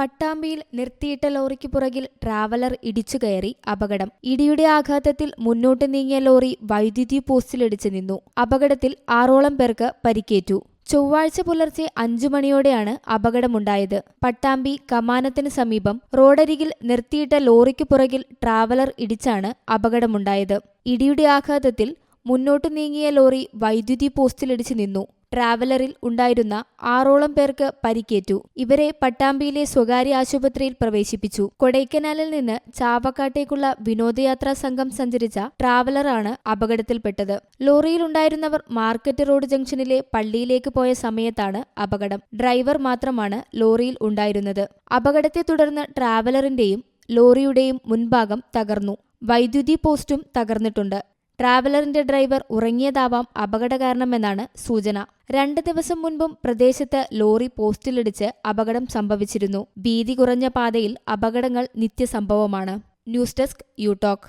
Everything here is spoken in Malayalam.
പട്ടാമ്പിയിൽ നിർത്തിയിട്ട ലോറിക്ക് പുറകിൽ ട്രാവലർ ഇടിച്ചു കയറി അപകടം. ഇടിയുടെ ആഘാതത്തിൽ മുന്നോട്ട് നീങ്ങിയ ലോറി വൈദ്യുതി പോസ്റ്റിലിടിച്ചു നിന്നു. അപകടത്തിൽ ആറോളം പേർക്ക് പരിക്കേറ്റു. ചൊവ്വാഴ്ച പുലർച്ചെ അഞ്ചു മണിയോടെയാണ് അപകടമുണ്ടായത്. പട്ടാമ്പി കമാനത്തിന് സമീപം റോഡരികിൽ നിർത്തിയിട്ട ലോറിക്ക് പുറകിൽ ട്രാവലർ ഇടിച്ചാണ് അപകടമുണ്ടായത്. ഇടിയുടെ ആഘാതത്തിൽ മുന്നോട്ട് നീങ്ങിയ ലോറി വൈദ്യുതി പോസ്റ്റിലിടിച്ചു നിന്നു. ട്രാവലറിൽ ഉണ്ടായിരുന്ന ആറോളം പേർക്ക് പരിക്കേറ്റു. ഇവരെ പട്ടാമ്പിയിലെ സ്വകാര്യ ആശുപത്രിയിൽ പ്രവേശിപ്പിച്ചു. കൊടൈക്കനാലിൽ നിന്ന് ചാവക്കാട്ടേക്കുള്ള വിനോദയാത്രാ സംഘം സഞ്ചരിച്ച ട്രാവലറാണ് അപകടത്തിൽപ്പെട്ടത്. ലോറിയിലുണ്ടായിരുന്നവർ മാർക്കറ്റ് റോഡ് ജംഗ്ഷനിലെ പള്ളിയിലേക്ക് പോയ സമയത്താണ് അപകടം. ഡ്രൈവർ മാത്രമാണ് ലോറിയിൽ ഉണ്ടായിരുന്നത്. അപകടത്തെ തുടർന്ന് ട്രാവലറിന്റെയും ലോറിയുടെയും മുൻഭാഗം തകർന്നു. വൈദ്യുതി പോസ്റ്റും തകർന്നിട്ടുണ്ട്. ട്രാവലറിന്റെ ഡ്രൈവർ ഉറങ്ങിയതാവാം അപകട കാരണമെന്നാണ് സൂചന. രണ്ട് ദിവസം മുൻപും പ്രദേശത്ത് ലോറി പോസ്റ്റിലിടിച്ച് അപകടം സംഭവിച്ചിരുന്നു. ഭീതി കുറഞ്ഞ പാതയിൽ അപകടങ്ങൾ നിത്യസംഭവമാണ്. News desk you talk